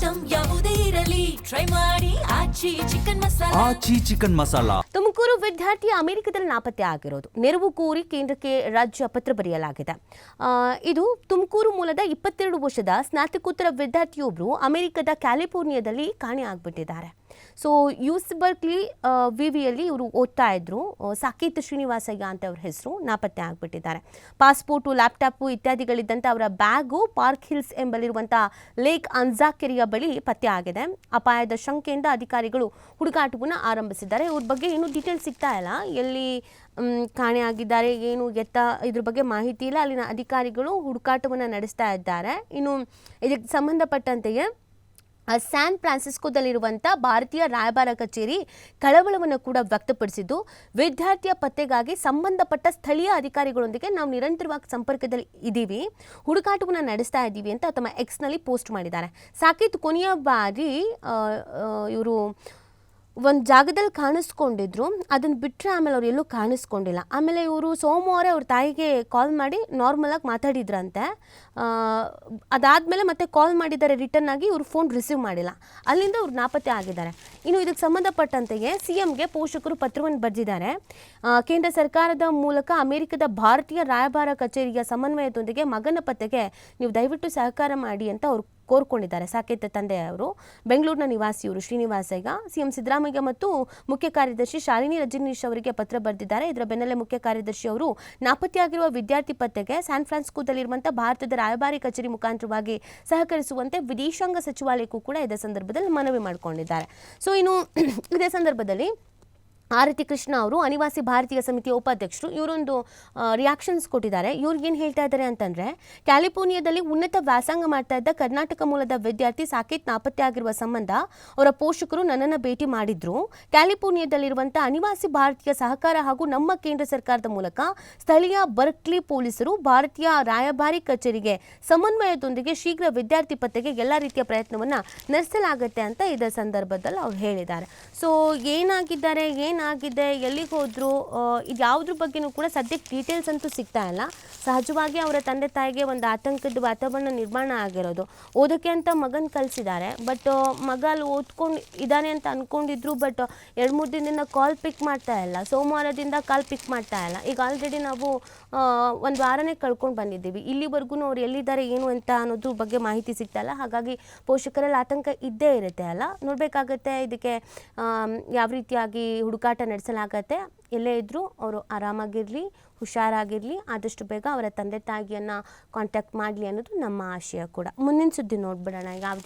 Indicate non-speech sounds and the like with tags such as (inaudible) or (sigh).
Item ಯಾವುದೇ ಇರಲಿ. Try ಮಾಡಿ. ಆಚಿ ಚಿಕನ್ ಮಸಾಲ. ಆಚಿ ಚಿಕನ್ ಮಸಾಲಾ. ತುಮಕೂರು ವಿದ್ಯಾರ್ಥಿ ಅಮೆರಿಕದಲ್ಲಿ ನಾಪತ್ತೆ ಆಗಿರೋದು. ನೆರವು ಕೋರಿ ಕೇಂದ್ರಕ್ಕೆ ರಾಜ್ಯ ಪತ್ರ ಬರೆಯಲಾಗಿದೆ. ಆ, ಇದು ತುಮಕೂರು ಮೂಲದ ಇಪ್ಪತ್ತೆರಡು ವರ್ಷದ ಸ್ನಾತಕೋತ್ತರ ವಿದ್ಯಾರ್ಥಿಯೊಬ್ಬರು ಅಮೆರಿಕದ ಕ್ಯಾಲಿಫೋರ್ನಿಯಾದಲ್ಲಿ ಕಾಣೆ ಆಗಿಬಿಟ್ಟಿದ್ದಾರೆ. ಸೊ ಯೂಸ್ ಬರ್ಕ್ಲಿ ವಿ ವಿಯಲ್ಲಿ ಇವರು ಓದ್ತಾ ಇದ್ರು. ಆ, ಸಾಕೇತ್ ಶ್ರೀನಿವಾಸಯ್ಯ ಅಂತ ಅವ್ರ ಹೆಸರು ನಾಪತ್ತೆ ಆಗಿಬಿಟ್ಟಿದ್ದಾರೆ. ಪಾಸ್ಪೋರ್ಟು ಲ್ಯಾಪ್ಟಾಪು ಇತ್ಯಾದಿಗಳಿದ್ದಂಥ ಅವರ ಬ್ಯಾಗು ಪಾರ್ಕ್ ಹಿಲ್ಸ್ ಎಂಬಲ್ಲಿರುವಂಥ ಲೇಕ್ ಅನ್ಜಾಕೆರೆಯ ಬಳಿ ಪತ್ತೆ ಆಗಿದೆ. ಅಪಾಯದ ಶಂಕೆಯಿಂದ ಅಧಿಕಾರಿಗಳು ಹುಡುಕಾಟವನ್ನು ಆರಂಭಿಸಿದ್ದಾರೆ. ಇವ್ರ ಬಗ್ಗೆ ಇನ್ನೂ ಡೀಟೇಲ್ಸ್ ಸಿಗ್ತಾ ಇಲ್ಲ. ಎಲ್ಲಿ ಕಾಣೆಯಾಗಿದ್ದಾರೆ ಏನು ಎತ್ತ ಇದ್ರ ಬಗ್ಗೆ ಮಾಹಿತಿ ಇಲ್ಲ. ಅಲ್ಲಿನ ಅಧಿಕಾರಿಗಳು ಹುಡುಕಾಟವನ್ನು ನಡೆಸ್ತಾ ಇದ್ದಾರೆ. ಇನ್ನು ಇದಕ್ಕೆ ಸಂಬಂಧಪಟ್ಟಂತೆಯೇ ಸ್ಯಾನ್ ಫ್ರಾನ್ಸಿಸ್ಕೋದಲ್ಲಿರುವಂಥ ಭಾರತೀಯ ರಾಯಭಾರ ಕಚೇರಿ ಕಳವಳವನ್ನು ಕೂಡ ವ್ಯಕ್ತಪಡಿಸಿದ್ದು, ವಿದ್ಯಾರ್ಥಿಯ ಪತ್ತೆಗಾಗಿ ಸಂಬಂಧಪಟ್ಟ ಸ್ಥಳೀಯ ಅಧಿಕಾರಿಗಳೊಂದಿಗೆ ನಾವು ನಿರಂತರವಾಗಿ ಸಂಪರ್ಕದಲ್ಲಿ ಇದ್ದೀವಿ. ಹುಡುಕಾಟವನ್ನು ನಡೆಸ್ತಾ ಇದ್ದೀವಿ ಅಂತ ತಮ್ಮ ಎಕ್ಸ್ನಲ್ಲಿ ಪೋಸ್ಟ್ ಮಾಡಿದ್ದಾರೆ. ಸಾಕಿತ್, ಕೊನೆಯ ಬಾರಿ ಇವರು ಒಂದು ಜಾಗದಲ್ಲಿ ಕಾಣಿಸ್ಕೊಂಡಿದ್ರು ಅದನ್ನು ಬಿಟ್ಟರೆ ಆಮೇಲೆ ಅವ್ರು ಎಲ್ಲೂ ಕಾಣಿಸ್ಕೊಂಡಿಲ್ಲ. ಆಮೇಲೆ ಇವರು ಸೋಮವಾರ ಅವ್ರ ತಾಯಿಗೆ ಕಾಲ್ ಮಾಡಿ ನಾರ್ಮಲಾಗಿ ಮಾತಾಡಿದ್ರಂತೆ. ಅದಾದಮೇಲೆ ಮತ್ತೆ ಕಾಲ್ ಮಾಡಿದ್ದಾರೆ ರಿಟರ್ನ್ ಆಗಿ ಇವ್ರು ಫೋನ್ ರಿಸೀವ್ ಮಾಡಿಲ್ಲ. ಅಲ್ಲಿಂದ ಅವ್ರು ನಾಪತ್ತೆ ಆಗಿದ್ದಾರೆ. ಇನ್ನು ಇದಕ್ಕೆ ಸಂಬಂಧಪಟ್ಟಂತೆಯೇ ಸಿ ಎಂಗೆ ಪೋಷಕರು ಪತ್ರವನ್ನು ಬರೆದಿದ್ದಾರೆ. ಕೇಂದ್ರ ಸರ್ಕಾರದ ಮೂಲಕ ಅಮೆರಿಕದ ಭಾರತೀಯ ರಾಯಭಾರ ಕಚೇರಿಯ ಸಮನ್ವಯದೊಂದಿಗೆ ಮಗನ ಪತ್ತೆಗೆ ನೀವು ದಯವಿಟ್ಟು ಸಹಕಾರ ಮಾಡಿ ಅಂತ ಅವ್ರು ಕೋರ್ಕೊಂಡಿದ್ದಾರೆ. ಸಾಕೇತ ತಂದೆ ಅವರು ಬೆಂಗಳೂರಿನ ನಿವಾಸಿಯವರು ಶ್ರೀನಿವಾಸಯ್ಯ, ಸಿಎಂ ಸಿದ್ದರಾಮಯ್ಯ ಮತ್ತು ಮುಖ್ಯ ಕಾರ್ಯದರ್ಶಿ ಶಾಲಿನಿ ರಜನೀಶ್ ಅವರಿಗೆ ಪತ್ರ ಬರೆದಿದ್ದಾರೆ. ಇದರ ಬೆನ್ನಲ್ಲೇ ಮುಖ್ಯ ಕಾರ್ಯದರ್ಶಿ ಅವರು ನಾಪತ್ತೆಯಾಗಿರುವ ವಿದ್ಯಾರ್ಥಿ ಪತ್ತೆಗೆ ಸ್ಯಾನ್ ಫ್ರಾನ್ಸಿಸ್ಕೋದಲ್ಲಿರುವಂತಹ ಭಾರತದ ರಾಯಭಾರಿ ಕಚೇರಿ ಮುಖಾಂತರವಾಗಿ ಸಹಕರಿಸುವಂತೆ ವಿದೇಶಾಂಗ ಸಚಿವಾಲಯಕ್ಕೂ ಕೂಡ ಇದೇ ಸಂದರ್ಭದಲ್ಲಿ ಮನವಿ ಮಾಡಿಕೊಂಡಿದ್ದಾರೆ. ಸೊ ಇನ್ನು (clears throat) ಇದೇ ಸಂದರ್ಭದಲ್ಲಿ ಆರತಿ ಕೃಷ್ಣ ಅವರು ಅನಿವಾಸಿ ಭಾರತೀಯ ಸಮಿತಿಯ ಉಪಾಧ್ಯಕ್ಷರು, ಇವರೊಂದು ರಿಯಾಕ್ಷನ್ಸ್ ಕೊಟ್ಟಿದ್ದಾರೆ. ಇವ್ರಿಗೆ ಏನು ಹೇಳ್ತಾ ಇದ್ದಾರೆ ಅಂತಂದರೆ, ಕ್ಯಾಲಿಫೋರ್ನಿಯಾದಲ್ಲಿ ಉನ್ನತ ವ್ಯಾಸಂಗ ಮಾಡ್ತಾ ಇದ್ದ ಕರ್ನಾಟಕ ಮೂಲದ ವಿದ್ಯಾರ್ಥಿ ಸಾಕೇತ್ ನಾಪತ್ತೆ ಆಗಿರುವ ಸಂಬಂಧ ಅವರ ಪೋಷಕರು ನನ್ನನ್ನು ಭೇಟಿ ಮಾಡಿದ್ರು. ಕ್ಯಾಲಿಫೋರ್ನಿಯಾದಲ್ಲಿರುವಂಥ ಅನಿವಾಸಿ ಭಾರತೀಯ ಸಹಕಾರ ಹಾಗೂ ನಮ್ಮ ಕೇಂದ್ರ ಸರ್ಕಾರದ ಮೂಲಕ ಸ್ಥಳೀಯ ಬರ್ಕ್ಲಿ ಪೊಲೀಸರು ಭಾರತೀಯ ರಾಯಭಾರಿ ಕಚೇರಿಗೆ ಸಮನ್ವಯದೊಂದಿಗೆ ಶೀಘ್ರ ವಿದ್ಯಾರ್ಥಿ ಪತ್ತೆಗೆ ಎಲ್ಲ ರೀತಿಯ ಪ್ರಯತ್ನವನ್ನು ನಡೆಸಲಾಗುತ್ತೆ ಅಂತ ಇದರ ಸಂದರ್ಭದಲ್ಲಿ ಅವ್ರು ಹೇಳಿದ್ದಾರೆ. ಸೊ ಏನಾಗಿದ್ದಾರೆ ಏನಾಗಿದೆ, ಎಲ್ಲಿಗೆ ಹೋದ್ರು ಇದು ಯಾವುದ್ರ ಬಗ್ಗೆನೂ ಕೂಡ ಸದ್ಯಕ್ಕೆ ಡೀಟೇಲ್ಸ್ ಅಂತೂ ಸಿಗ್ತಾ ಇಲ್ಲ. ಸಹಜವಾಗಿ ಅವರ ತಂದೆ ತಾಯಿಗೆ ಒಂದು ಆತಂಕದ ವಾತಾವರಣ ನಿರ್ಮಾಣ ಆಗಿರೋದು. ಓದೋಕ್ಕೆ ಅಂತ ಮಗನ ಕಲಿಸಿದ್ದಾರೆ ಬಟ್ ಮಗ ಅಲ್ಲಿ ಓದ್ಕೊಂಡು ಇದ್ದಾನೆ ಅಂತ ಅಂದ್ಕೊಂಡಿದ್ರು ಬಟ್ ಎರಡು ಮೂರು ದಿನದಿಂದ ಕಾಲ್ ಪಿಕ್ ಮಾಡ್ತಾ ಇಲ್ಲ. ಸೋಮವಾರದಿಂದ ಕಾಲ್ ಪಿಕ್ ಮಾಡ್ತಾ ಇಲ್ಲ. ಈಗ ಆಲ್ರೆಡಿ ನಾವು ಒಂದು ವಾರನೇ ಕಳ್ಕೊಂಡು ಬಂದಿದ್ದೀವಿ. ಇಲ್ಲಿವರೆಗೂ ಅವ್ರು ಎಲ್ಲಿದ್ದಾರೆ, ಏನು ಅಂತ ಅನ್ನೋದ್ರ ಬಗ್ಗೆ ಮಾಹಿತಿ ಸಿಗ್ತಾ ಇಲ್ಲ. ಹಾಗಾಗಿ ಪೋಷಕರಲ್ಲಿ ಆತಂಕ ಇದ್ದೇ ಇರುತ್ತೆ ಅಲ್ಲ. ನೋಡಬೇಕಾಗತ್ತೆ, ಇದಕ್ಕೆ ಯಾವ ರೀತಿಯಾಗಿ ಹುಡುಕಾಟ ನಡೆಸಲಾಗತ್ತೆ. ಎಲ್ಲೇ ಇದ್ದರೂ ಅವರು ಆರಾಮಾಗಿರಲಿ, ಹುಷಾರಾಗಿರಲಿ, ಆದಷ್ಟು ಬೇಗ ಅವರ ತಂದೆ ತಾಯಿಯನ್ನು ಕಾಂಟ್ಯಾಕ್ಟ್ ಮಾಡಲಿ ಅನ್ನೋದು ನಮ್ಮ ಆಶಯ ಕೂಡ. ಮುಂದಿನ ಸುದ್ದಿ ನೋಡ್ಬಿಡೋಣ. ಯಾವ್ದು